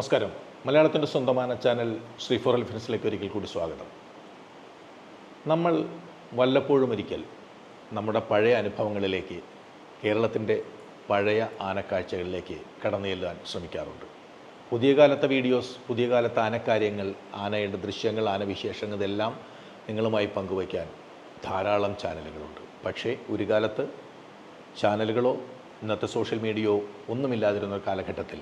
നമസ്കാരം. മലയാളത്തിന്റെ സ്വന്തமான ചാനൽ ശ്രീ ഫോർ എൽഫിൻസിലേക്ക് ഒരിക്കൽ കൂടി സ്വാഗതം. നമ്മൾ വല്ലപ്പോഴും ഒരിക്കൽ നമ്മുടെ പഴയ അനുഭവങ്ങളിലേക്ക് കേരളത്തിന്റെ പഴയ ആനക്കാഴ്ചകളിലേക്ക് കടന്നു ചെല്ലാൻ ശ്രമിക്കാറുണ്ട്. പുതിയ കാലത്തെ വീഡിയോസ് പുതിയ കാലത്തെ ആനക്കാര്യങ്ങൾ ആനയുടെ ദൃശ്യങ്ങൾ ആനവിശേഷങ്ങൾ ഇതെല്ലാം നിങ്ങളുമായി പങ്കുവയ്ക്കാൻ ധാരാളം ചാനലുകളുണ്ട്. പക്ഷേ ഒരു കാലത്ത് ചാനലുകളോ ഇന്നത്തെ സോഷ്യൽ മീഡിയയോ ഒന്നുമില്ലാതിരുന്ന കാലഘട്ടത്തിൽ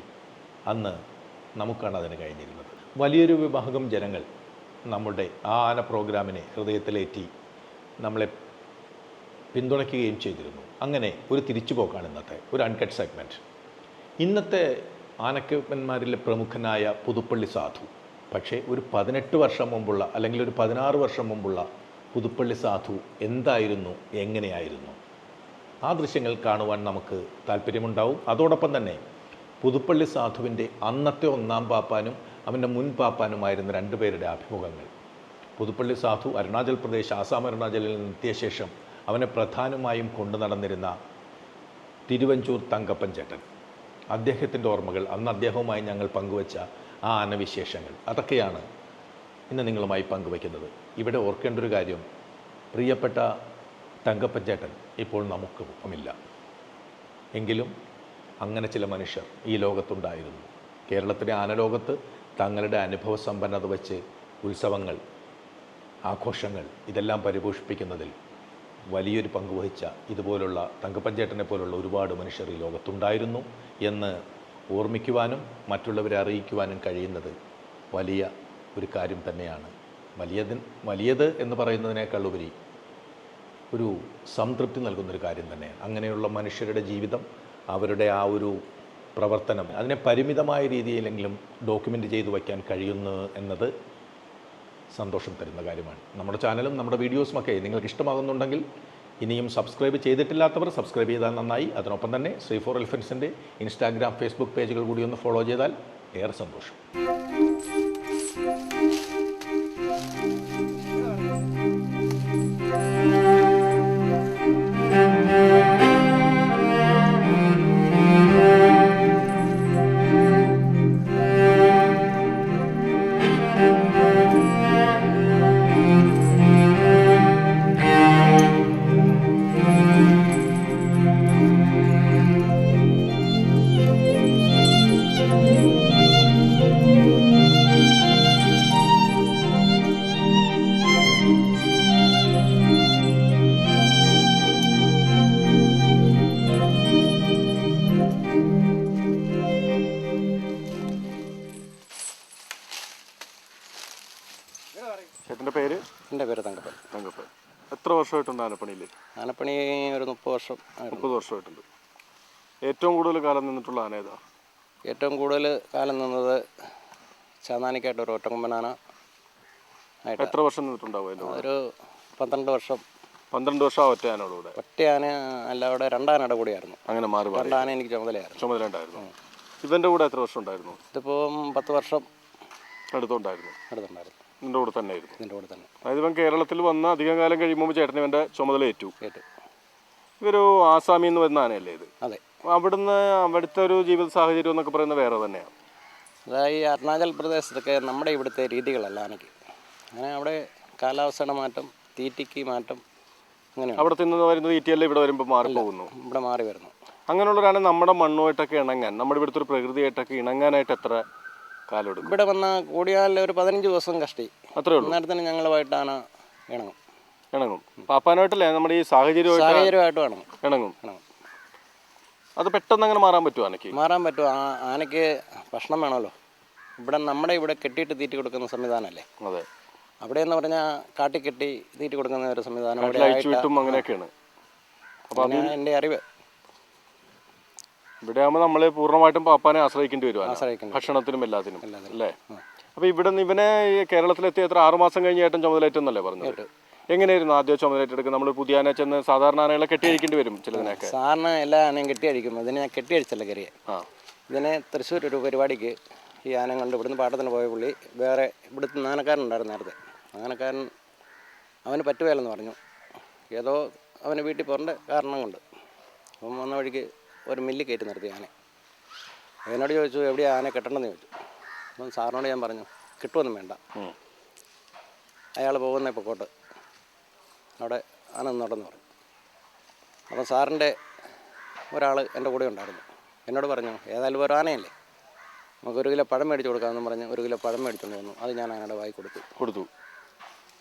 അന്ന് നമുക്കാണ് അതിന് കഴിഞ്ഞിരുന്നത്. വലിയൊരു വിഭാഗം ജനങ്ങൾ നമ്മുടെ ആ ആന പ്രോഗ്രാമിനെ ഹൃദയത്തിലേറ്റി നമ്മളെ പിന്തുണയ്ക്കുകയും ചെയ്തിരുന്നു. അങ്ങനെ ഒരു തിരിച്ചുപോക്കാണ് ഇന്നത്തെ ഒരു അൺകട്ട് സെഗ്മെന്റ് ഇന്നത്തെ ആനക്കപ്പന്മാരിലെ പ്രമുഖനായ പുതുപ്പള്ളി സാധു പക്ഷേ ഒരു പതിനെട്ട് വർഷം മുമ്പുള്ള അല്ലെങ്കിൽ ഒരു പതിനാറ് വർഷം മുമ്പുള്ള പുതുപ്പള്ളി സാധു എന്തായിരുന്നു എങ്ങനെയായിരുന്നു? ആ ദൃശ്യങ്ങൾ കാണുവാൻ നമുക്ക് താല്പര്യമുണ്ടാവും അതോടൊപ്പം തന്നെ പുതുപ്പള്ളി സാധുവിന്റെ അന്നത്തെ ഒന്നാം പാപ്പാനും അവന്റെ മുൻ പാപ്പാനുമായിരുന്ന രണ്ടുപേരുടെ അഭിമുഖങ്ങൾ. പുതുപ്പള്ളി സാധു അരുണാചൽ പ്രദേശ് ആസാം അരുണാചലിൽ നിന്നെത്തിയ ശേഷം അവനെ പ്രധാനമായും കൊണ്ടു നടന്നിരുന്ന തിരുവഞ്ചൂർ തങ്കപ്പൻ ചേട്ടൻ. അദ്ദേഹത്തിന്റെ ഓർമ്മകൾ അന്ന് അദ്ദേഹവുമായി ഞങ്ങൾ പങ്കുവച്ച ആ അനവിശേഷങ്ങൾ അതൊക്കെയാണ് ഇന്ന് നിങ്ങളുമായി പങ്കുവയ്ക്കുന്നത്. ഇവിടെ ഓർക്കേണ്ട ഒരു കാര്യം പ്രിയപ്പെട്ട തങ്കപ്പൻ ചേട്ടൻ ഇപ്പോൾ നമുക്ക് ഒപ്പമില്ല എങ്കിലും അങ്ങനെ ചില മനുഷ്യർ ഈ ലോകത്തുണ്ടായിരുന്നു. കേരളത്തിലെ ആനലോകത്ത് തങ്ങളുടെ അനുഭവ സമ്പന്നത വെച്ച് ഉത്സവങ്ങൾ ആഘോഷങ്ങൾ ഇതെല്ലാം പരിപോഷിപ്പിക്കുന്നതിൽ വലിയൊരു പങ്ക് വഹിച്ച ഇതുപോലുള്ള തങ്കപ്പഞ്ചേട്ടനെ പോലുള്ള ഒരുപാട് മനുഷ്യർ ഈ ലോകത്തുണ്ടായിരുന്നു എന്ന് ഓർമ്മിക്കുവാനും മറ്റുള്ളവരെ അറിയിക്കുവാനും കഴിയുന്നത് വലിയ ഒരു കാര്യം തന്നെയാണ്. വലിയത് വലിയത് എന്ന് പറയുന്നതിനേക്കാൾ ഉപരി ഒരു സംതൃപ്തി നൽകുന്നൊരു കാര്യം തന്നെയാണ്. അങ്ങനെയുള്ള മനുഷ്യരുടെ ജീവിതം അവരുടെ ആ ഒരു പ്രവർത്തനം അതിനെ പരിമിതമായ രീതിയിലെങ്കിലും ഡോക്യുമെന്റ് ചെയ്തു വയ്ക്കാൻ കഴിയുന്നു എന്നത് സന്തോഷം തരുന്ന കാര്യമാണ്. നമ്മുടെ ചാനലും നമ്മുടെ വീഡിയോസുമൊക്കെ നിങ്ങൾക്ക് ഇഷ്ടമാകുന്നുണ്ടെങ്കിൽ ഇനിയും സബ്സ്ക്രൈബ് ചെയ്തിട്ടില്ലാത്തവർ സബ്സ്ക്രൈബ് ചെയ്താൽ നന്നായി. അതിനൊപ്പം തന്നെ ശ്രീ ഫോർ എൽഫൻസിന്റെ ഇൻസ്റ്റാഗ്രാം ഫേസ്ബുക്ക് പേജുകൾ കൂടി ഒന്ന് ഫോളോ ചെയ്താൽ ഏറെ സന്തോഷം. വർഷമായിട്ടുണ്ട് ആനപ്പണിയിൽ ആനപ്പണി ഒരു മുപ്പത് വർഷം മുപ്പത് വർഷമായിട്ടുണ്ട്. ഏറ്റവും കൂടുതൽ കാലം നിന്നിട്ടുള്ള ആന ഏതാ? ഏറ്റവും കൂടുതൽ കാലം നിന്നത് ചാന്നാനിക്കായിട്ട് ഒരു ഒറ്റക്കൊമ്പനാന ആയിട്ട് എത്ര വർഷം നിന്നിട്ടുണ്ടാവും ഒരു പന്ത്രണ്ട് വർഷം. പന്ത്രണ്ട് വർഷം ആ ഒറ്റ ആനയുടെ കൂടെ. ഒറ്റ ആന അല്ല അവിടെ രണ്ടാനയുടെ കൂടിയായിരുന്നു. അങ്ങനെ മാറി മാറി. രണ്ടാന എനിക്ക് ചുമതലയായിരുന്നു. ചുമതല ഉണ്ടായിരുന്നു ഇവന്റെ കൂടെ എത്ര വർഷം ഉണ്ടായിരുന്നു? ഇതിപ്പം പത്ത് വർഷം അടുത്തുണ്ടായിരുന്നു. അടുത്തുണ്ടായിരുന്നു. നിന്റെ കൂടെ തന്നെ ആയിരുന്നു. ഇതിന്റെ കൂടെ തന്നെ. അതായത് ഇവൻ കേരളത്തിൽ വന്ന അധികം കാലം കഴിയുമ്പോൾ ചേട്ടൻ ഇവന്റെ ചുമതല ഏറ്റു. ഏറ്റു. ഇവരു ആസാമി എന്ന് വരുന്ന ആനയല്ലേ ഇത്? അതെ. അവിടുന്ന് അവിടുത്തെ ഒരു ജീവിത സാഹചര്യം എന്നൊക്കെ പറയുന്നത് വേറെ തന്നെയാണ് അതായത് ഈ അരുണാചൽ പ്രദേശത്തൊക്കെ നമ്മുടെ ഇവിടുത്തെ രീതികളല്ല ആനയ്ക്ക്. അങ്ങനെ അവിടെ കാലാവസ്ഥയുടെ മാറ്റം തീറ്റിക്ക് മാറ്റം അങ്ങനെയാണ്. അവിടെ നിന്ന് വരുന്നത് ഈറ്റിയല്ലേ ഇവിടെ വരുമ്പോൾ മാറി പോകുന്നു? ഇവിടെ മാറി വരുന്നു. അങ്ങനെയുള്ളവരാണ് നമ്മുടെ മണ്ണുമായിട്ടൊക്കെ ഇണങ്ങാൻ നമ്മുടെ ഇവിടുത്തെ ഒരു പ്രകൃതിയായിട്ടൊക്കെ ഇണങ്ങാനായിട്ട് എത്ര കാലം എടുക്കും ഇവിടെ വന്ന കൂടിയാൽ ഒരു പതിനഞ്ച് ദിവസം കഷ്ടി. അത്രേ ഉള്ളൂ. അന്നേരത്തിന് ഞങ്ങളുമായിട്ടാണ് ഇണങ്ങും. ഇണങ്ങും. പാപ്പാനായിട്ടല്ലേ നമ്മുടെ ഈ സാഹചര്യമായിട്ട് സാഹചര്യമായിട്ട് വേണം. ഇണങ്ങും. ഇണങ്ങും. അത് പെട്ടെന്ന് അങ്ങനെ മാറാൻ പറ്റുമോ ആനയ്ക്ക്? മാറാൻ പറ്റും. ആ ആനയ്ക്ക് ഭക്ഷണം വേണമല്ലോ. ഇവിടെ നമ്മുടെ ഇവിടെ കെട്ടിയിട്ട് തീറ്റി കൊടുക്കുന്ന സംവിധാനമല്ലേ? അതെ. അവിടെ എന്ന് പറഞ്ഞാൽ കാട്ടി കെട്ടി തീറ്റി കൊടുക്കുന്ന ഒരു സംവിധാനം അയച്ചു വിട്ടും അങ്ങനെയൊക്കെയാണ്. അങ്ങനെയാണ് എന്റെ അറിവ്. ഇവിടെ ആകുമ്പോൾ നമ്മൾ പൂർണമായിട്ടും പാപ്പാനെ ആശ്രയിക്കേണ്ടി വരും. ഭക്ഷണത്തിനും എല്ലാത്തിനും. അല്ലേ? അപ്പൊ ഇവിടെ നിന്ന് ഇവനെ കേരളത്തിലെത്തി എത്ര ആറുമാസം കഴിഞ്ഞ് ഏട്ടൻ ചുമതലയേറ്റെന്നല്ലേ പറഞ്ഞത്? എങ്ങനെയായിരുന്നു ആദ്യം ചുമതലയേറ്റെടുക്കുക നമ്മൾ പുതിയ ആന ചെന്ന് സാധാരണ ആനകളെ കെട്ടിയടിക്കേണ്ടി വരും ചിലതിനൊക്കെ സാറിന് എല്ലാ ആനയും കെട്ടിയടിക്കും ഇതിനെ ഞാൻ കെട്ടിയടിച്ചല്ല കയറിയെ. ആ. ഇതിനെ തൃശ്ശൂർ ഒരു പരിപാടിക്ക് ഈ ആന കണ്ട് ഇവിടുന്ന് പാട്ടത്തിന് പോയ പുള്ളി വേറെ ഇവിടുത്തെ നാനക്കാരനുണ്ടായിരുന്നു നേരത്തെ. നാനക്കാരൻ അവന് പറ്റുകയില്ലെന്ന് പറഞ്ഞു. ഏതോ അവന് വീട്ടിൽ പോകേണ്ട കാരണം കൊണ്ട്. അപ്പം വന്ന വഴിക്ക് ഒരു മില്ല് കയറ്റി നിർത്തി ആനെ അതിനോട് ചോദിച്ചു എവിടെയാണ് ആനെ കെട്ടണമെന്ന് ചോദിച്ചു. അപ്പം സാറിനോട് ഞാൻ പറഞ്ഞു കിട്ടുമൊന്നും വേണ്ട. അയാൾ പോകുന്ന പൊക്കോട്ട് അവിടെ ആന നടന്നു പറഞ്ഞു. അപ്പം സാറിന്റെ ഒരാൾ എന്റെ കൂടെ ഉണ്ടായിരുന്നു. എന്നോട് പറഞ്ഞു ഏതായാലും ഒരു ആനയല്ലേ? നമുക്ക് ഒരു കിലോ പഴം മേടിച്ചു കൊടുക്കാമെന്ന് പറഞ്ഞ് ഒരു കിലോ പഴം മേടിച്ചുകൊണ്ട് വന്നു. അത് ഞാൻ ആനയുടെ വായി കൊടുത്തു. കൊടുത്തു.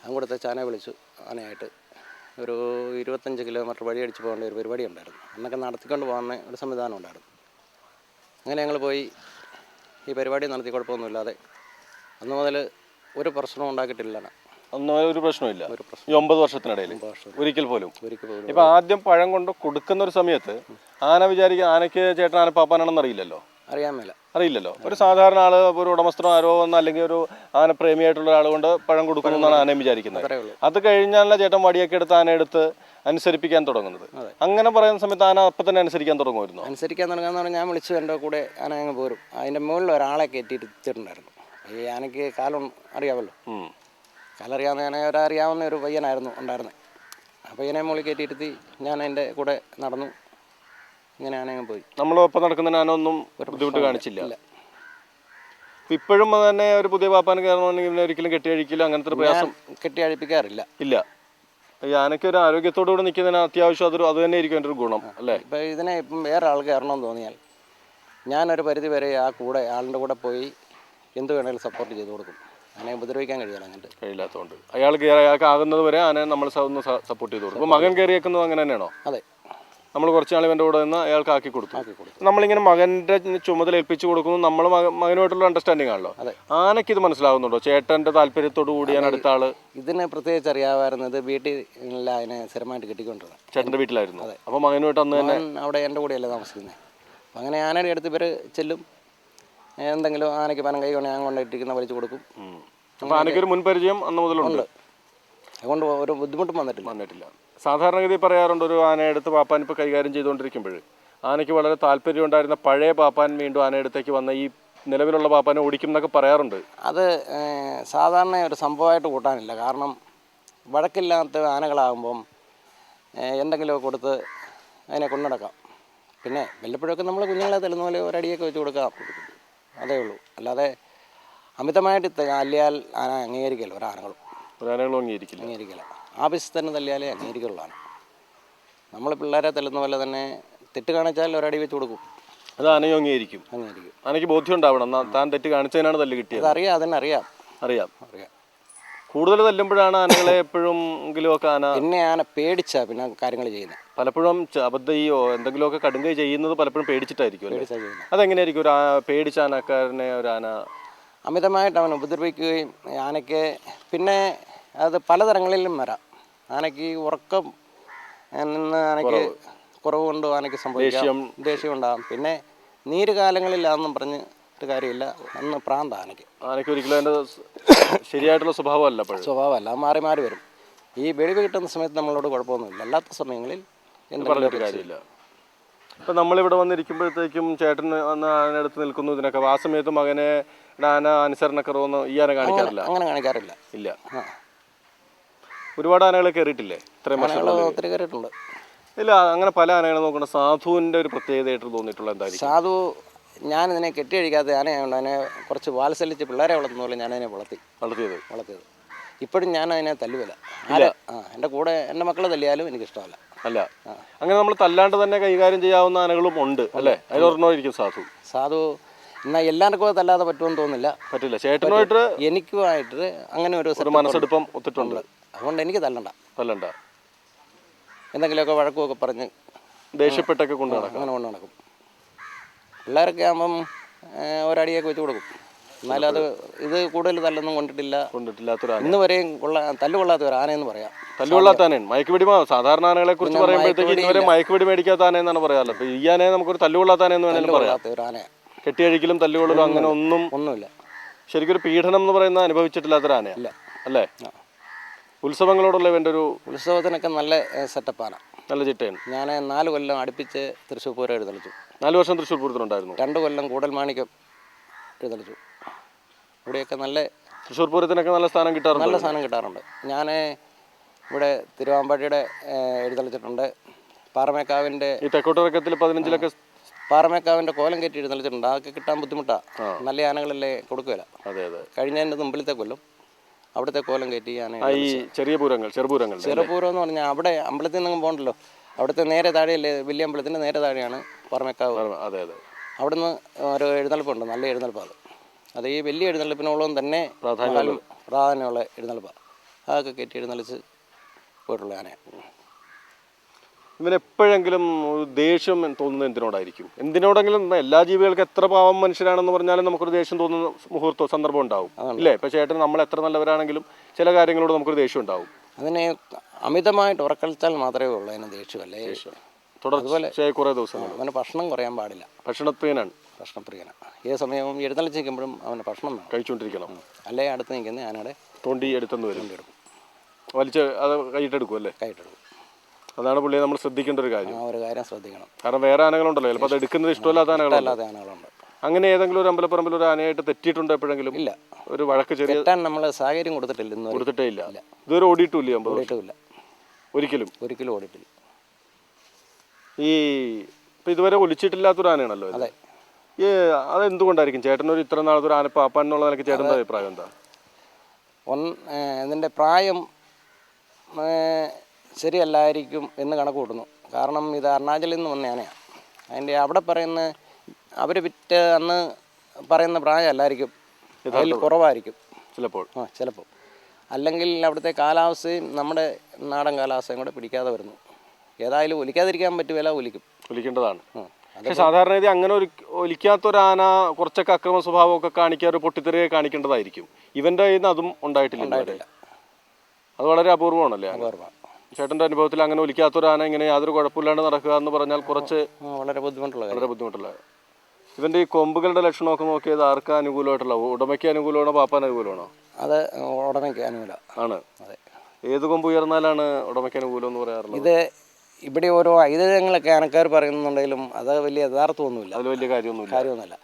ഞാൻ കൊടുത്ത ചാനയെ വിളിച്ചു ആനയായിട്ട് ഒരു ഇരുപത്തഞ്ച് കിലോമീറ്റർ വഴി അടിച്ച് പോകേണ്ട ഒരു പരിപാടി ഉണ്ടായിരുന്നു. അന്നൊക്കെ നടത്തിക്കൊണ്ട് പോകുന്ന ഒരു സംവിധാനം ഉണ്ടായിരുന്നു. അങ്ങനെ ഞങ്ങൾ പോയി ഈ പരിപാടി നടത്തി കുഴപ്പമൊന്നുമില്ലാതെ. അന്ന് മുതൽ ഒരു പ്രശ്നവും ഉണ്ടാക്കിയിട്ടില്ല. ഒന്നും ഒരു പ്രശ്നമില്ല ഈ ഒമ്പത് വർഷത്തിനിടയിൽ വർഷം. ഒരിക്കൽ പോലും. ഒരിക്കൽ പോലും. ഇപ്പൊ ആദ്യം പഴം കൊണ്ട് കൊടുക്കുന്ന ഒരു സമയത്ത് ആന വിചാരിക്കുക ആനയ്ക്ക് ചേട്ടൻ ആന പാപ്പാനാണെന്ന് അറിയില്ലല്ലോ. അറിയാൻ മേല. അറിയില്ലല്ലോ. ഒരു സാധാരണ ആൾ ഒരു ഉടമസ്ഥനോ ആരോ വന്ന അല്ലെങ്കിൽ ഒരു ആനപ്രേമിയായിട്ടുള്ള ആൾ കൊണ്ട് പഴം കൊടുക്കുന്നു എന്നാണ് ആനയും വിചാരിക്കുന്നത്. അത് കഴിഞ്ഞാലുള്ള ചേട്ടൻ വടിയൊക്കെ എടുത്ത് ആന എടുത്ത് അനുസരിപ്പിക്കാൻ തുടങ്ങുന്നത്. അങ്ങനെ പറയുന്ന സമയത്ത് ആന അപ്പം തന്നെ അനുസരിക്കാൻ തുടങ്ങുമായിരുന്നു? അനുസരിക്കാൻ തുടങ്ങാന്ന് പറഞ്ഞാൽ ഞാൻ വിളിച്ചു എന്റെ കൂടെ ആന അങ്ങ് പോരും. അതിന്റെ മുകളിൽ ഒരാളെ കയറ്റിയിരുത്തിയിട്ടുണ്ടായിരുന്നു ഈ ആനയ്ക്ക് കാലം അറിയാമല്ലോ. കാലറിയാവുന്ന ആന ഒരറിയാവുന്ന ഒരു പയ്യനായിരുന്നു ഉണ്ടായിരുന്നത് ആ പയ്യനെ മുകളിൽ കയറ്റിയിരുത്തി ഞാൻ അതിന്റെ കൂടെ നടന്നു. ഇങ്ങനെ ആന അങ്ങ് പോയി. നമ്മൾ ഒപ്പം നടക്കുന്ന ഒരു ഒന്നും ബുദ്ധിമുട്ട് കാണിച്ചില്ല. ഇപ്പോഴും തന്നെ ഒരു പുതിയ പാപ്പാന് കയറണമെങ്കിൽ ഒരിക്കലും കെട്ടിയഴിക്കില്ല അങ്ങനത്തെ ഒരു പ്രയാസം കെട്ടി അഴിപ്പിക്കാറില്ല ഇല്ല. ഈ ആനയ്ക്ക് ഒരു ആരോഗ്യത്തോടു കൂടി നിൽക്കുന്നതിന് അത്യാവശ്യം അതൊരു അത് തന്നെ ആയിരിക്കും എന്റെ ഒരു ഗുണം അല്ലേ? ഇപ്പം ഇതിനെ ഇപ്പം വേറെ ആൾ കയറണമെന്ന് തോന്നിയാൽ ഞാനൊരു പരിധി വരെ ആ കൂടെ ആളിന്റെ കൂടെ പോയി എന്ത് വേണേലും സപ്പോർട്ട് ചെയ്ത് കൊടുക്കും. ആനയെ ഉപദ്രവിക്കാൻ കഴിയില്ല അങ്ങനത്തെ. കഴിയില്ലാത്തതുകൊണ്ട്. അയാൾ കയറി അയാൾക്ക് ആകുന്നത് വരെ ആനയെ നമ്മൾ സപ്പോർട്ട് ചെയ്ത് കൊടുക്കും. മകൻ കയറിയേക്കുന്നത് അങ്ങനെ തന്നെയാണോ? അതെ. നമ്മൾ കുറച്ച് നാൾ ഇവന്റെ കൂടെ നിന്ന് അയാൾക്ക് ആക്കി കൊടുത്തു. നമ്മളിങ്ങനെ മകന്റെ ചുമതല ഏൽപ്പിച്ചു കൊടുക്കുന്നു. നമ്മൾ മകനുമായിട്ടുള്ള അണ്ടർസ്റ്റാൻഡിങ് ആണല്ലോ. ആനയ്ക്ക് ഇത് മനസ്സിലാകുന്നുണ്ടോ ചേട്ടന്റെ താല്പര്യത്തോടു കൂടിയാണ് അടുത്ത ആൾ. ഇതിനെ പ്രത്യേകിച്ച് അറിയാമായിരുന്നത് വീട്ടിൽ അതിനെ സ്ഥിരമായിട്ട് കിട്ടിക്കൊണ്ടിരുന്നത്. ചേട്ടന്റെ വീട്ടിലായിരുന്നു. അപ്പോൾ മകനുമായിട്ട് അന്ന് തന്നെ അവിടെ എന്റെ കൂടെയല്ലേ താമസിക്കുന്നത് അപ്പം അങ്ങനെ ആനയുടെ അടുത്ത് ഇവർ ചെല്ലും. എന്തെങ്കിലും ആനയ്ക്ക് പനം കൈ കൊണ്ട് ഞാൻ കൊണ്ടിട്ടിരിക്കുന്ന വലിച്ചു കൊടുക്കും. അപ്പോൾ ആനയ്ക്ക് ഒരു മുൻപരിചയം അന്ന് മുതലുണ്ട്. അതുകൊണ്ട് ഒരു ബുദ്ധിമുട്ടും വന്നിട്ടില്ല. വന്നിട്ടില്ല. സാധാരണഗതി പറയാറുണ്ട് ഒരു ആനയെടുത്ത് പാപ്പാൻ ഇപ്പോൾ കൈകാര്യം ചെയ്തുകൊണ്ടിരിക്കുമ്പോൾ. ആനയ്ക്ക് വളരെ താല്പര്യം ഉണ്ടായിരുന്ന പഴയ പാപ്പാൻ വീണ്ടും ആനയടുത്തേക്ക് വന്ന ഈ നിലവിലുള്ള പാപ്പാനെ ഓടിക്കും എന്നൊക്കെ പറയാറുണ്ട്. അത് സാധാരണ ഒരു സംഭവമായിട്ട് കൂട്ടാനില്ല. കാരണം വഴക്കില്ലാത്ത ആനകളാകുമ്പം എന്തെങ്കിലുമൊക്കെ കൊടുത്ത് അതിനെ കൊണ്ടുനടക്കാം പിന്നെ വല്ലപ്പോഴൊക്കെ നമ്മൾ കുഞ്ഞുങ്ങളെ തരുന്ന പോലെ ഒരടിയൊക്കെ വെച്ച് കൊടുക്കാം. അതേ ഉള്ളൂ. അല്ലാതെ അമിതമായിട്ട് അല്ലിയാൽ ആന അംഗീകരിക്കില്ല ഒരാനകളും. ഒരാനകളും അംഗീകരിക്കില്ല. അംഗീകരിക്കില്ല. ആവശ്യത്തിന് തന്നെ തല്ലിയാലേ അംഗീകരിക്കുള്ളതാണ്. നമ്മൾ പിള്ളേരെ തല്ലുന്ന പോലെ തന്നെ തെറ്റ് കാണിച്ചാൽ ഒരടി വെച്ച് കൊടുക്കും. അത് ആനയും അംഗീകരിക്കും. ആനയ്ക്ക് ബോധ്യം ഉണ്ടാവണം എന്നാ താൻ തെറ്റ് കാണിച്ചതിനാണ് തല്ല് കിട്ടിയത്. അതറിയാം അതിനറിയാം അറിയാം. അറിയാം. കൂടുതൽ തല്ലുമ്പോഴാണ് ആനകളെ എപ്പോഴും എങ്കിലുമൊക്കെ ആന പിന്നെ ആന പേടിച്ചാ പിന്നെ കാര്യങ്ങൾ ചെയ്യുന്നത് പലപ്പോഴും ച- അബദ്ധയോ എന്തെങ്കിലുമൊക്കെ കടുങ്കൈ ചെയ്യുന്നത് പലപ്പോഴും പേടിച്ചിട്ടായിരിക്കും അല്ലേ? പേടിച്ചാ ചെയ്യുന്നത് അതെങ്ങനെയായിരിക്കും ഒരു ആ- പേടിച്ച ആനക്കാരനെ ഒരു ആന അമിതമായിട്ട് അവൻ ഉപദ്രവിക്കുകയും ആനയ്ക്ക് പിന്നെ അത് പലതരങ്ങളിലും വരാം. ആനയ്ക്ക് ഉറക്കം നിന്ന് ആനയ്ക്ക് കുറവ്. കൊണ്ട് ആനയ്ക്ക് സംഭവിക്കാം. ദേഷ്യം. ഉണ്ടാകും. പിന്നെ നീര് കാലങ്ങളിലാണെന്നും പറഞ്ഞ് ഒരു കാര്യമില്ല. അന്ന് പ്രാന്ത ആനയ്ക്ക്. ആനയ്ക്ക് ഒരിക്കലും അതിന്റെ ശരിയായിട്ടുള്ള സ്വഭാവമല്ല സ്വഭാവമല്ല. അത് മാറി മാറി വരും. ഈ വെളിവ് കിട്ടുന്ന സമയത്ത് നമ്മളോട് കുഴപ്പമൊന്നുമില്ല. അല്ലാത്ത സമയങ്ങളിൽ പറഞ്ഞിട്ട് കാര്യമില്ല. ഇപ്പം നമ്മളിവിടെ വന്നിരിക്കുമ്പോഴത്തേക്കും ചേട്ടൻ വന്ന് ആനടുത്ത് നിൽക്കുന്നു ഇതിനൊക്കെ. ആ സമയത്ത് മകനെ ആന അനുസരണക്കുറവൊന്നും ഈ ആന കാണിക്കാറില്ല. അങ്ങനെ കാണിക്കാറില്ല. ഇല്ല. ആ. ഒരുപാട് ആനകൾ കയറിയിട്ടില്ലേ ഇത്രയും വർഷം ഒത്തിരി കയറിയിട്ടുണ്ട് ഇല്ല അങ്ങനെ പല ആനകളും നോക്കണ സാധുവിന്റെ ഒരു പ്രത്യേകതയായിട്ട് തോന്നിയിട്ടുള്ള എന്തായാലും സാധു ഞാൻ ഇതിനെ കെട്ടിയഴിക്കാത്ത ആനയായതുകൊണ്ട് അതിനെ കുറച്ച് വാത്സല്യച്ച് പിള്ളേരെ വളർത്തുന്ന പോലെ അതിനെ വളർത്തി. വളർത്തിയത്? വളർത്തിയത്. ഇപ്പോഴും ഞാൻ അതിനെ തല്ലുവില്ല അല്ല ആ എന്റെ കൂടെ എന്റെ മക്കളെ തല്ലിയാലും എനിക്കിഷ്ടമല്ല. അല്ല. അങ്ങനെ നമ്മൾ തല്ലാണ്ട് തന്നെ കൈകാര്യം ചെയ്യാവുന്ന ആനകളും ഉണ്ട് അല്ലേ? അതിലൊരെണ്ണമായിരിക്കും സാധു. സാധു എന്നാൽ എല്ലാവർക്കും തല്ലാതെ പറ്റുമെന്ന് തോന്നുന്നില്ല. പറ്റില്ല. ചേട്ടനുമായിട്ട് എനിക്കുമായിട്ട് അങ്ങനെ ഒരു മനസ്സെടുപ്പം ഒത്തിട്ടുണ്ട്. അതുകൊണ്ട് എനിക്ക് തല്ലണ്ട. തല്ലണ്ട. എന്തെങ്കിലുമൊക്കെ വഴക്കുമൊക്കെ പറഞ്ഞ് ദേഷ്യപ്പെട്ടൊക്കെ കൊണ്ടു നടക്കും അങ്ങനെ കൊണ്ട് നടക്കും. പിള്ളേരൊക്കെ ആകുമ്പം ഒരടിയൊക്കെ വെച്ച് കൊടുക്കും. എന്നാലും അത് ഇത് കൂടുതൽ തല്ലൊന്നും കൊണ്ടിട്ടില്ല. കൊണ്ടിട്ടില്ലാത്തൊരു ഇന്ന് വരെയും കൊള്ള തല്ലുകൊള്ളാത്ത ഒരു ആനയെന്ന് പറയാം. തല്ലുകൊള്ളാത്ത ആനയാണ്. മയക്കുപിടി സാധാരണ ആനകളെ കുറിച്ച് പറയുമ്പോഴത്തേക്ക് ഇതുവരെ മയക്കുപിടി മേടിക്കാത്ത ആനയെന്നാണ് പറയാറുള്ളത് അപ്പൊ ഈ ആനയെ നമുക്കൊരു തല്ലുകൊള്ളാത്ത ആനയെന്ന് വേണമെങ്കിലും പറയാം. കെട്ടിയഴിക്കലും തല്ലുകൊള്ളലും അങ്ങനെ ഒന്നും ഒന്നുമില്ല. ശരിക്കും ഒരു പീഡനം എന്ന് പറയുന്ന അനുഭവിച്ചിട്ടില്ലാത്തൊരു ആനയാണ് അല്ലേ. ഉത്സവങ്ങളോടുള്ള ഇവന്റെ ഒരു ഉത്സവത്തിനൊക്കെ നല്ല സെറ്റപ്പാണ്. നല്ല ചിട്ടയാണ് ഞാൻ നാല് കൊല്ലം അടുപ്പിച്ച് തൃശ്ശൂർ പൂരം എഴുന്നള്ളിച്ചു. നാല് വർഷം തൃശ്ശൂർ പൂരത്തിനുണ്ടായിരുന്നു രണ്ട് കൊല്ലം കൂടൽ കൂടൽമാണിക്യം എഴുന്നള്ളിച്ചു. ഇവിടെയൊക്കെ നല്ല തൃശ്ശൂർ പൂരത്തിനൊക്കെ നല്ല സ്ഥാനം കിട്ടാറുണ്ട്. നല്ല സ്ഥാനം കിട്ടാറുണ്ട്. ഞാൻ ഇവിടെ തിരുവാമ്പാടിയുടെ എഴുതളിച്ചിട്ടുണ്ട് എഴുന്നള്ളിച്ചിട്ടുണ്ട്. പാറമേക്കാവിന്റെ ഈ തെക്കോട്ടിറക്കത്തിൽ പതിനഞ്ചിലൊക്കെ പാറമേക്കാവിന്റെ കോലം കയറ്റി എഴുന്നള്ളിച്ചിട്ടുണ്ട്. അതൊക്കെ കിട്ടാൻ ബുദ്ധിമുട്ടാണ് നല്ല ആനകളല്ലേ കൊടുക്കുകയില്ല. അതെ അതെ. കഴിഞ്ഞതിന്റെ മുമ്പിലത്തെ കൊല്ലം. അവിടുത്തെ കോലം കയറ്റി ഈ ചെറിയ പൂരങ്ങൾ ചെറുപൂരങ്ങൾ ചെറുപൂരം എന്ന് പറഞ്ഞാൽ അവിടെ അമ്പലത്തിൽ നിന്നും പോകണ്ടല്ലോ. അവിടുത്തെ നേരെ താഴെയല്ലേ വലിയ അമ്പലത്തിന്റെ നേരെ താഴെയാണ് പറമേക്കാവ് അതെ അതെ. അവിടുന്ന് ഒരു എഴുന്നള്ളിപ്പുണ്ട് നല്ല എഴുന്നള്ളിപ്പാണ് അത്. ഈ വലിയ എഴുന്നള്ളിപ്പിനോളം തന്നെ പ്രാധാന്യം പ്രാധാന്യമുള്ള എഴുന്നള്ളിപ്പാണ് അതൊക്കെ കയറ്റി എഴുന്നള്ളിച്ച് പോയിട്ടുള്ള ആനയാണ് ഇവന് എപ്പോഴെങ്കിലും ഒരു ദേഷ്യം തോന്നുന്നത് എന്തിനോടായിരിക്കും? എന്തിനോടെങ്കിലും എല്ലാ ജീവികൾക്കും എത്ര പാവം മനുഷ്യരാണെന്ന് പറഞ്ഞാലും നമുക്കൊരു ദേഷ്യം തോന്നുന്ന മുഹൂർത്തം സന്ദർഭം ഉണ്ടാവും. അല്ലേ ഇപ്പൊ ചേട്ടൻ നമ്മൾ എത്ര നല്ലവരാണെങ്കിലും ചില കാര്യങ്ങളോട് നമുക്കൊരു ദേഷ്യം ഉണ്ടാവും. അതിനെ അമിതമായിട്ട് ഉറക്കളിച്ചാൽ മാത്രമേ ഉള്ളൂ അതിന് ദേഷ്യമല്ലേ തുടർച്ചയായി കുറേ ദിവസങ്ങൾ. അവന് ഭക്ഷണം കുറയാൻ പാടില്ല. ഭക്ഷണപ്രിയനാണ്. ഭക്ഷണപ്രിയനാണ് ഏത് സമയവും എഴുന്നള്ളിച്ച് നിൽക്കുമ്പോഴും അവന് ഭക്ഷണം കഴിച്ചുകൊണ്ടിരിക്കണം. അല്ലേ അടുത്ത് നിൽക്കുന്ന ഞാനവിടെ തോണ്ടി എടുത്തെന്ന് വരും. വലിച്ച് അത് കൈയിട്ടെടുക്കും അല്ലേ? കൈയിട്ടെടുക്കും അതാണ് പുള്ളിയെ നമ്മൾ ശ്രദ്ധിക്കേണ്ട ഒരു കാര്യം. ആ ഒരു കാര്യം ശ്രദ്ധിക്കണം. കാരണം വേറെ ആനകളുണ്ടല്ലോ ചിലപ്പോൾ അത് എടുക്കുന്നത് ഇഷ്ടമല്ലാത്ത ആനകളുണ്ട് അല്ലാതെ ആനകളുണ്ട്. അങ്ങനെ ഏതെങ്കിലും ഒരു അമ്പലപ്പറമ്പിൽ ഒരു ആനയായിട്ട് തെറ്റിയിട്ടുണ്ടോ എപ്പോഴെങ്കിലും? ഇല്ല. ഒരു വഴക്ക് ചെറിയ തെറ്റാൻ നമ്മൾ സാഹചര്യം കൊടുത്തിട്ടില്ല ഇന്ന് വരെ. കൊടുത്തിട്ടേ ഇല്ല. ഇതുവരെ ഓടിയിട്ടില്ല അമ്പത് ഓടിയിട്ടുമില്ല. ഒരിക്കലും? ഒരിക്കലും ഓടിയിട്ടില്ല. ഈ ഇപ്പൊ ഇതുവരെ ഒലിച്ചിട്ടില്ലാത്തൊരു ആനയാണല്ലോ ഇത്. അതെ. ഈ അതെന്തുകൊണ്ടായിരിക്കും? ചേട്ടനൊരു ഇത്ര നാളത്തെ ഒരു ആന പാപ്പാൻ എന്നുള്ള നിലയ്ക്ക് ചേട്ടന്റെ അഭിപ്രായം എന്താ? ഒന്ന് ഇതിന്റെ പ്രായം ശരിയല്ലായിരിക്കും എന്ന് കണക്ക് കൂട്ടുന്നു കാരണം ഇത് അരുണാചലിൽ നിന്ന് വന്ന ആനയാണ് അതിന്റെ അവിടെ പറയുന്ന അവർ വിറ്റ് അന്ന് പറയുന്ന പ്രായമല്ലായിരിക്കും. അതിൽ കുറവായിരിക്കും. ചിലപ്പോൾ. ആ ചിലപ്പോൾ. അല്ലെങ്കിൽ അവിടുത്തെ കാലാവസ്ഥയും നമ്മുടെ നാടൻ കാലാവസ്ഥയും കൂടെ പിടിക്കാതെ വരുന്നു. ഏതായാലും ഒലിക്കാതിരിക്കാൻ പറ്റുമല്ല ഒലിക്കും. ഒലിക്കേണ്ടതാണ്. അങ്ങനെ സാധാരണ രീതി അങ്ങനെ ഒരു ഒലിക്കാത്തൊരാന കുറച്ചൊക്കെ അക്രമ സ്വഭാവമൊക്കെ കാണിക്കാൻ ഒരു പൊട്ടിത്തെറിയെ കാണിക്കേണ്ടതായിരിക്കും. ഇവന്റെ കയ്യിൽ നിന്ന് അതും ഉണ്ടായിട്ടില്ല അത് വളരെ അപൂർവമാണല്ലേ? ആന? ചേട്ടന്റെ അനുഭവത്തിൽ അങ്ങനെ ഒലിക്കാത്തൊരു ആന ഇങ്ങനെ യാതൊരു കുഴപ്പമില്ലാണ്ട് നടക്കുക എന്ന് പറഞ്ഞാൽ കുറച്ച് വളരെ ബുദ്ധിമുട്ടുള്ള വളരെ ബുദ്ധിമുട്ടുള്ള ഇവന്റെ ഈ കൊമ്പുകളുടെ ലക്ഷണമൊക്കെ നോക്കിയത് ആർക്ക് അനുകൂലമായിട്ടുള്ള? ഉടമയ്ക്ക് അനുകൂലമാണോ പാപ്പാൻ അനുകൂലമാണോ? അത് ഉടമയ്ക്ക് അനുകൂല. ആണ്. ഏത് കൊമ്പ് ഉയർന്നാലാണ് ഉടമയ്ക്ക് അനുകൂലം എന്ന് പറയാറുള്ളത്? ഇത് ഇവിടെ ഓരോ ഐതിഹ്യങ്ങളൊക്കെ ആനക്കാർ പറയുന്നുണ്ടെങ്കിലും അത് വലിയ യഥാർത്ഥമൊന്നുമില്ല. അതിൽ വലിയ കാര്യമൊന്നുമില്ല. കാര്യമൊന്നുമില്ല.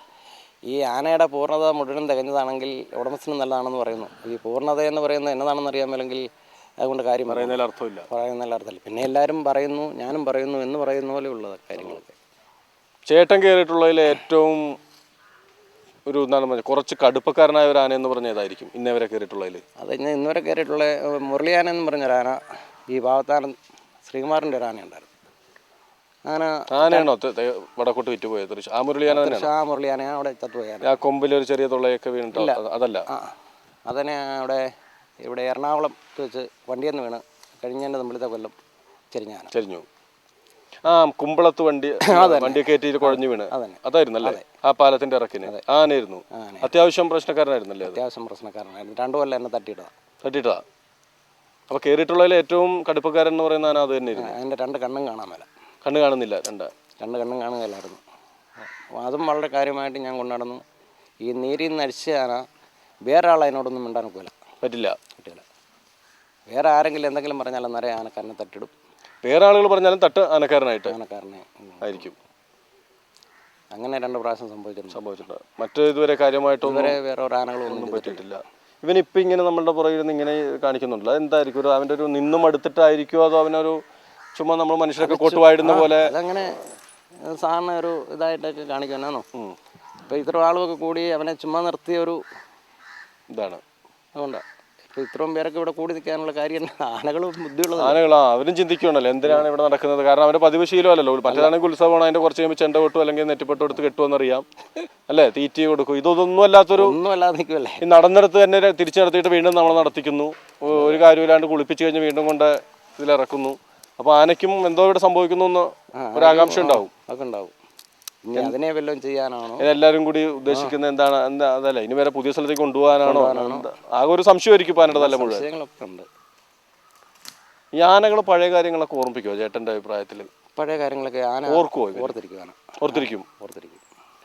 ഈ ആനയുടെ പൂർണത മുഴുവൻ തികഞ്ഞതാണെങ്കിൽ ഉടമസ്ഥനും നല്ലതാണെന്ന് പറയുന്നു. ഈ പൂർണത എന്ന് പറയുന്നത് എന്നതാണെന്ന് അറിയാമല്ലെങ്കിൽ അതുകൊണ്ട് കാര്യം പറയാം പറയുന്നതിൽ അർത്ഥമില്ല. പറയുന്നതിൽ അർത്ഥമില്ല. പിന്നെ എല്ലാവരും പറയുന്നു ഞാനും പറയുന്നു എന്ന് പറയുന്ന പോലെയുള്ള കാര്യങ്ങളൊക്കെ. ചേട്ടൻ കയറിയിട്ടുള്ളതിൽ ഏറ്റവും ഒരു എന്താണ് പറഞ്ഞത് കുറച്ച് കടുപ്പക്കാരനായ ഒരു ആന എന്ന് പറഞ്ഞ ഏതായിരിക്കും ഇന്നേവരെ കയറിയിട്ടുള്ളതിൽ അത് ഞാൻ ഇന്നുവരെ കയറിയിട്ടുള്ള മുരളി മുരളിയാന എന്ന് പറഞ്ഞൊരു ആന ഈ ഭാഗത്താണ് ശ്രീകുമാറിന്റെ ഒരു ആന ഉണ്ടായിരുന്നു ആന ആനയാണോ വടക്കോട്ട് വിറ്റ് പോയത് തൃശ്ശൂർ ആ മുരളിയാന തന്നെയാണ്? ആ മുരളിയാന അവിടെ ചത്തുപോയാണ് ആ കൊമ്പിൽ ഒരു ചെറിയ തുള്ളയൊക്കെ വീണിട്ടില്ല അതല്ല. അതന്നെ അതിനെ അവിടെ ഇവിടെ എറണാകുളം വെച്ച് വണ്ടിയെന്ന് വീണ് കഴിഞ്ഞതിന്റെ മുമ്പിലത്തെ കൊല്ലം ചെരിഞ്ഞ ആന ചെരിഞ്ഞു. ആ കുമ്പളത്ത് വണ്ടി വണ്ടി കയറ്റിയിട്ട് കുഴഞ്ഞു വീണ്. അതായിരുന്നു അല്ലേ ആ പാലത്തിന്റെ ഇറക്കിന്. ആനായിരുന്നു ആന. അത്യാവശ്യം പ്രശ്നക്കാരനായിരുന്നല്ലേ അത്? അത്യാവശ്യം പ്രശ്നക്കാരനായിരുന്നു. രണ്ടു കൊല്ലം എന്നെ തട്ടിയിട്ടതാ. തട്ടിയിട്ടതാ? അപ്പൊ കയറിയിട്ടുള്ളതിൽ ഏറ്റവും കടുപ്പക്കാരൻ എന്ന് പറയുന്ന ആന അത് തന്നെയായിരുന്നു. അതിന്റെ രണ്ട് കണ്ണും കാണാൻ മേല. കണ്ണ് കാണുന്നില്ല രണ്ട്. രണ്ട് കണ്ണും കാണുകയില്ലായിരുന്നു. അതും വളരെ കാര്യമായിട്ട് ഞാൻ കൊണ്ടുനടന്നു. ഈ നീരിൽ നിന്ന് അടിച്ച ആന വേറെ ആൾ അതിനോടൊന്നും മിണ്ടാൻ പോകില്ല പറ്റില്ല. വേറെ ആരെങ്കിലും എന്തെങ്കിലും പറഞ്ഞാൽ അന്നേരം ആനക്കാരനെ തട്ടിടും. വേറെ ആളുകൾ പറഞ്ഞാലും തട്ട് ആനക്കാരനായിട്ട് ആനക്കാരനെ. ആയിരിക്കും. അങ്ങനെ രണ്ട് പ്രാവശ്യം സംഭവിച്ചിട്ടുണ്ട്. സംഭവിച്ചിട്ടുണ്ട്. മറ്റു ഇതുവരെ കാര്യമായിട്ടൊന്നും ഇതുവരെ വേറെ ഒരു ആനകളൊന്നും പറ്റിയിട്ടില്ല. ഇവൻ ഇപ്പം ഇങ്ങനെ നമ്മളുടെ പുറകിൽ നിന്ന് ഇങ്ങനെ കാണിക്കുന്നുണ്ടല്ലോ. അതെന്തായിരിക്കും? ഒരു അവന്റെ ഒരു നിന്നും അടുത്തിട്ടായിരിക്കുമോ അതോ അവനൊരു ചുമ്മാ നമ്മൾ മനുഷ്യരൊക്കെ കൊട്ടുവായിടുന്ന പോലെ? അതങ്ങനെ ഏഹ്, സാറിന് ഒരു ഇതായിട്ടൊക്കെ കാണിക്കാനാണോ ഇപ്പം ഇത്ര ആളുമൊക്കെ കൂടി അവനെ ചുമ്മാ നിർത്തിയ ഒരു ഇതാണ്. അതുകൊണ്ടാണ് ഇപ്പം ഇത്രയും പേരൊക്കെ ഇവിടെ കൂടി നിൽക്കാനുള്ള കാര്യം ആനകളും ബുദ്ധിയുള്ളത് ആനകളാ അവരും ചിന്തിക്കുകയാണല്ലോ എന്തിനാണ് ഇവിടെ നടക്കുന്നത്? കാരണം അവരുടെ പതിവ് ശീലമല്ലല്ലോ മറ്റേതാണെങ്കിൽ ഉത്സവമാണ് അതിന്റെ കുറച്ച് കഴിയുമ്പോൾ ചെണ്ട കൊട്ടു അല്ലെങ്കിൽ നെറ്റിപ്പെട്ട് കൊടുത്ത് കെട്ടുമെന്നറിയാം അല്ലേ? തീറ്റി കൊടുക്കും. ഇതൊന്നും അല്ലാത്തൊരു ഒന്നും അല്ലാതെ നിൽക്കുമല്ലേ ഈ നടന്നിടത്ത് തന്നെ തിരിച്ചു നടത്തിയിട്ട് വീണ്ടും നമ്മൾ നടത്തിക്കുന്നു. ഒരു കാര്യമില്ലാണ്ട് കുളിപ്പിച്ച് കഴിഞ്ഞ് വീണ്ടും കൊണ്ട് ഇതിലിറക്കുന്നു. അപ്പോൾ ആനയ്ക്കും എന്തോ ഇവിടെ സംഭവിക്കുന്നു എന്ന് ഒരു ആകാംക്ഷ ഉണ്ടാവും. അതൊക്കെ ഉണ്ടാവും. ഇനി അതിനെ വല്ലതും ചെയ്യാനാണോ? എല്ലാവരും കൂടി ഉദ്ദേശിക്കുന്നത് എന്താണ് എന്താ അതല്ല ഇനി വരെ പുതിയ സ്ഥലത്തേക്ക് കൊണ്ടുപോകാനാണോ? ആകെ ഒരു സംശയമായിരിക്കും പാനടതല്ല തല മുഴുവൻ. യാനകൾ ഉണ്ട്. ഈ ആനകൾ പഴയ കാര്യങ്ങളൊക്കെ ഓർമ്മിക്കുമോ ചേട്ടന്റെ അഭിപ്രായത്തിൽ പഴയ കാര്യങ്ങളൊക്കെ ആന ഓർക്കുമോ ഓർത്തിരിക്കും ആന. ഓർത്തിരിക്കും. ഓർത്തിരിക്കും.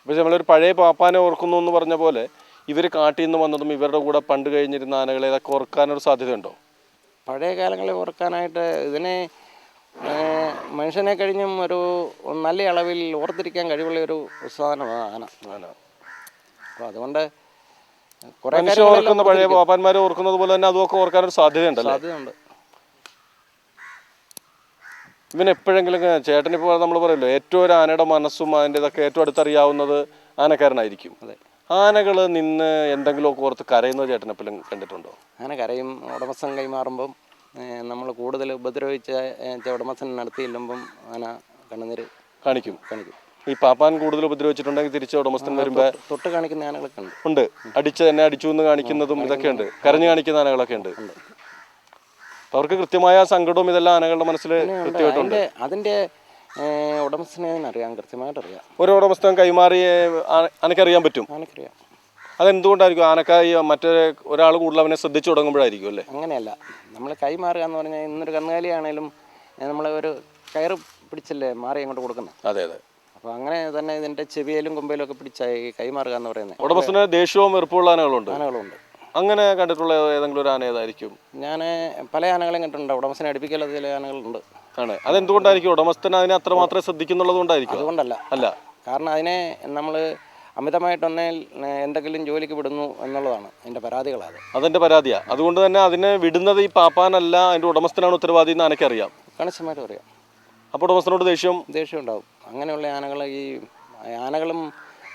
പക്ഷെ നമ്മളൊരു പഴയ പാപ്പാനെ ഓർക്കുന്നു എന്ന് പറഞ്ഞ പോലെ ഇവർ കാട്ടിൽ നിന്ന് വന്നതും ഇവരുടെ കൂടെ പണ്ട് കഴിഞ്ഞിരുന്ന ആനകളെ ഇതൊക്കെ ഓർക്കാനൊരു സാധ്യതയുണ്ടോ? പഴയ കാലങ്ങളെ ഓർക്കാനായിട്ട് ഇതിനെ മനുഷ്യനെ കഴിഞ്ഞും ഒരു നല്ല അളവിൽ ഓർത്തിരിക്കാൻ കഴിവുള്ള ഒരു സാധനമാണ് ആന. അപ്പോൾ അതുകൊണ്ട് കുറേ ഓർക്കുന്ന പഴയ പാപ്പാന്മാരെ ഓർക്കുന്നത് പോലെ തന്നെ അതൊക്കെ ഓർക്കാനൊരു സാധ്യതയുണ്ടല്ലേ? സാധ്യതയുണ്ട്. ഇവൻ എപ്പോഴെങ്കിലും ചേട്ടൻ ഇപ്പോൾ നമ്മൾ പറയുമല്ലോ ഏറ്റവും ഒരു ആനയുടെ മനസ്സും അതിന്റെ ഇതൊക്കെ ഏറ്റവും അടുത്തറിയാവുന്നത് ആനക്കാരനായിരിക്കും. അതെ. ആനകൾ നിന്ന് എന്തെങ്കിലുമൊക്കെ ഓർത്ത് കരയുന്നത് ചേട്ടൻ എപ്പോഴും കണ്ടിട്ടുണ്ടോ? ആന കരയും ഉടമസ്ഥൻ കൈമാറുമ്പം നമ്മൾ കൂടുതൽ ഉപദ്രവിച്ച ചവിടമസൻ നടത്തി ചെല്ലുമ്പം ആന കണ്ണുനീര് കാണിക്കും. കാണിക്കും. ഈ പാപ്പാൻ കൂടുതൽ ഉപദ്രവിച്ചിട്ടുണ്ടെങ്കിൽ തിരിച്ച് ഉടമസ്ഥൻ വരുമ്പോൾ തൊട്ട് കാണിക്കുന്ന ആനകളൊക്കെ ഉണ്ട്. ഉണ്ട്. അടിച്ച് തന്നെ അടിച്ചു എന്ന് കാണിക്കുന്നതും ഇതൊക്കെ ഉണ്ട് കരഞ്ഞു കാണിക്കുന്ന ആനകളൊക്കെ ഉണ്ട്. അവർക്ക് കൃത്യമായ സങ്കടവും ഇതെല്ലാം ആനകളുടെ മനസ്സിൽ കൃത്യമായിട്ടുണ്ട്. അതിന്റെ ഉടമസ്ഥനെ അറിയാം. കൃത്യമായിട്ട് അറിയാം ഒരു ഉടമസ്ഥൻ കൈമാറി അനക്കറിയാൻ പറ്റും. ആനക്കറിയാം അതെന്തുകൊണ്ടായിരിക്കും ആനക്കായി മറ്റേ ഒരാൾ കൂടുതൽ അവനെ ശ്രദ്ധിച്ചു തുടങ്ങുമ്പോഴായിരിക്കും അല്ലേ? അങ്ങനെയല്ല. നമ്മൾ കൈമാറുക എന്ന് പറഞ്ഞാൽ ഇന്നൊരു കന്നുകാലിയാണേലും നമ്മൾ ഒരു കയറ് പിടിച്ചല്ലേ മാറി അങ്ങോട്ട് കൊടുക്കുന്നത് അതെ അതെ. അപ്പോൾ അങ്ങനെ തന്നെ ഇതിന്റെ ചെവിയിലും കൊമ്പയിലും ഒക്കെ പിടിച്ചായി കൈമാറുക എന്ന് പറയുന്നത് ഉടമസ്ഥന് ദേഷ്യവും വെറുപ്പുള്ള ആനകളുണ്ട്. ആനകളുണ്ട്. അങ്ങനെ കണ്ടിട്ടുള്ള ഏതെങ്കിലും ഒരു ആന ഏതായിരിക്കും? ഞാൻ പല ആനകളെയും കണ്ടിട്ടുണ്ട്. ഉടമസ്ഥനെ അടുപ്പിക്കാത്ത ചില ആനകളുണ്ട്. ആണ്. അതെന്തുകൊണ്ടായിരിക്കും ഉടമസ്ഥൻ അതിനെ അത്രമാത്രം ശ്രദ്ധിക്കുന്നുള്ളത് കൊണ്ടായിരിക്കും? അതുകൊണ്ടല്ല. അല്ല. കാരണം അതിനെ നമ്മൾ അമിതമായിട്ടൊന്നേൽ എന്തെങ്കിലും ജോലിക്ക് വിടുന്നു എന്നുള്ളതാണ് എന്റെ പരാതികളത്. അതെന്റെ പരാതിയാണ് അതുകൊണ്ട് തന്നെ അതിനെ വിടുന്നത് ഈ പാപ്പാനല്ല അതിന്റെ ഉടമസ്ഥനാണ് ഉത്തരവാദി എന്ന് എനിക്കറിയാം കണിശമായിട്ട് അറിയാം അപ്പോൾ ഉടമസ്ഥനോട് ദേഷ്യം? ദേഷ്യം ഉണ്ടാവും അങ്ങനെയുള്ള ആനകൾ ഈ ആനകളും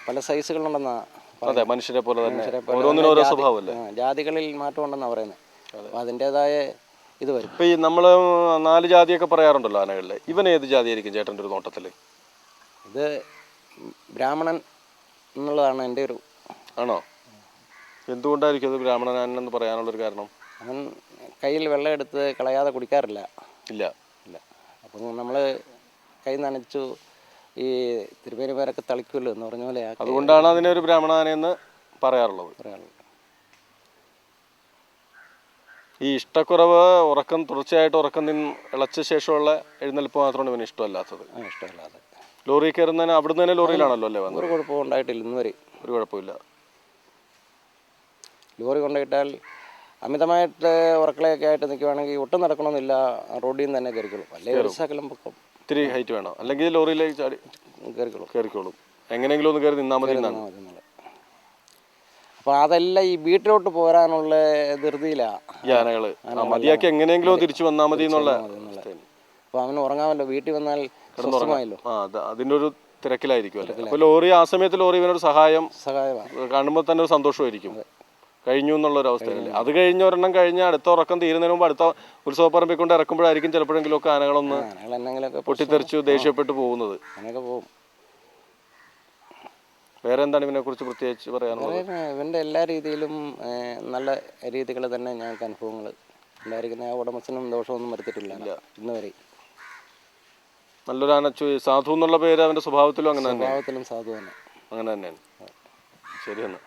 പല സൈസുകളുണ്ടെന്നാണ് അതെ മനുഷ്യരെ പോലെ തന്നെ. ഓരോന്നിനും ഓരോ സ്വഭാവമല്ലേ? ജാതികളിൽ മാറ്റമുണ്ടെന്നാണ് പറയുന്നത്. അപ്പോൾ അതിന്റെതായ ഇത് വരും. ഇപ്പം ഈ നമ്മൾ നാല് ജാതിയൊക്കെ പറയാറുണ്ടല്ലോ ആനകളിൽ ഇവൻ ഏത് ജാതിയായിരിക്കും ചേട്ടന്റെ ഒരു നോട്ടത്തിൽ ഇത് ബ്രാഹ്മണൻ എന്നുള്ളതാണ് എന്റെ ഒരു ആണോ? എന്തുകൊണ്ടായിരിക്കും അത് ബ്രാഹ്മണനാനെന്ന് പറയാനുള്ളൊരു കാരണം? അവൻ കയ്യിൽ വെള്ളം എടുത്ത് കളയാതെ കുടിക്കാറില്ല. ഇല്ല. ഇല്ല. അപ്പം നമ്മൾ കൈ നനച്ചു ഈ തിരുപ്പേരുപേരൊക്കെ തളിക്കുമല്ലോ എന്ന് പറഞ്ഞ പോലെ അതുകൊണ്ടാണ് അതിനെ ഒരു ബ്രാഹ്മണാനെന്ന് പറയാറുള്ളത്. പറയാറുള്ളത്. ഈ ഇഷ്ടക്കുറവ് ഉറക്കം തുടർച്ചയായിട്ട് ഉറക്കം നിന്ന് ഇളച്ച ശേഷമുള്ള എഴുന്നേൽപ്പ് മാത്രമാണ് ഇവന് ഇഷ്ടമല്ലാത്തത്. ഇഷ്ടമല്ലാത്തത് ഇഷ്ടമല്ലാതെ. ലോറി കയറുന്നതിന് അവിടുന്ന് തന്നെ ലോറിയിലാണല്ലോ അല്ലേ വന്നത്? ഒരു കുഴപ്പവും ഉണ്ടായിട്ടില്ല ഇന്ന് വരെ. ഒരു കുഴപ്പമില്ല ലോറി കൊണ്ടുപോയിട്ടാൽ അമിതമായിട്ട് ഉറക്കളയൊക്കെ ആയിട്ട് നിൽക്കുവാണെങ്കിൽ ഒട്ടും നടക്കണമെന്നില്ല. റോഡിൽ നിന്ന് തന്നെ കയറിക്കോളും. അല്ലെങ്കിൽ ഒരു ശകലം പൊക്കം. ഇത്തിരി ഹൈറ്റ് വേണം. അല്ലെങ്കിൽ ലോറിയിലേക്ക് ചാടി കയറിക്കോളും. കയറിക്കോളും. എങ്ങനെയെങ്കിലും ഒന്ന് കയറി നിന്നാൽ മതി എന്നാണ്. അപ്പോൾ അതെല്ലാം ഈ വീട്ടിലോട്ട് പോരാനുള്ള ധൃതിയിലാണ് ഈ ആനകൾ ആ, മതിയാക്കി എങ്ങനെയെങ്കിലും തിരിച്ചു വന്നാൽ മതി എന്നുള്ള. അപ്പോൾ അവന് ഉറങ്ങാമല്ലോ വീട്ടിൽ വന്നാൽ കിടന്നുറങ്ങാമല്ലോ ആ അത് അതിന്റെ ഒരു തിരക്കിലായിരിക്കും അല്ലേ? അപ്പോൾ ലോറി ആ സമയത്ത് ലോറി ഇവനൊരു സഹായം സഹായമാണ്. കാണുമ്പോൾ തന്നെ ഒരു സന്തോഷമായിരിക്കും. കഴിഞ്ഞു എന്നുള്ള ഒരു അവസ്ഥയല്ലേ അത് കഴിഞ്ഞ ഒരെണ്ണം കഴിഞ്ഞ അടുത്ത ഉറക്കം തീരുന്നതിന് മുമ്പ് അടുത്ത ഉത്സവപ്പറമ്പിൽ കൊണ്ട് ഇറക്കുമ്പോഴായിരിക്കും ചിലപ്പോഴെങ്കിലും ഒക്കെ ആനകളൊന്ന് പൊട്ടിത്തെറിച്ചു ദേഷ്യപ്പെട്ട് പോകുന്നത്. പോകും. വേറെ എന്താണ് ഇവനെ കുറിച്ച് പ്രത്യേകിച്ച് പറയാനുള്ളത്? വേറെ ഇവന്റെ എല്ലാ രീതിയിലും നല്ല രീതികൾ തന്നെ ഞങ്ങൾക്ക് അനുഭവങ്ങൾ ഉണ്ടായിരിക്കുന്ന ആ ഉടമസ്ഥനും ദോഷമൊന്നും വരുത്തിയിട്ടില്ല. ഇന്ന് വരെ. നല്ലൊരു ആനച്ചു സാധു എന്നുള്ള പേര് അവന്റെ സ്വഭാവത്തിലും അങ്ങനെ തന്നെ. സ്വഭാവത്തിലും സാധു തന്നെ. അങ്ങനെ തന്നെയാണ്. ശരി എന്നാ.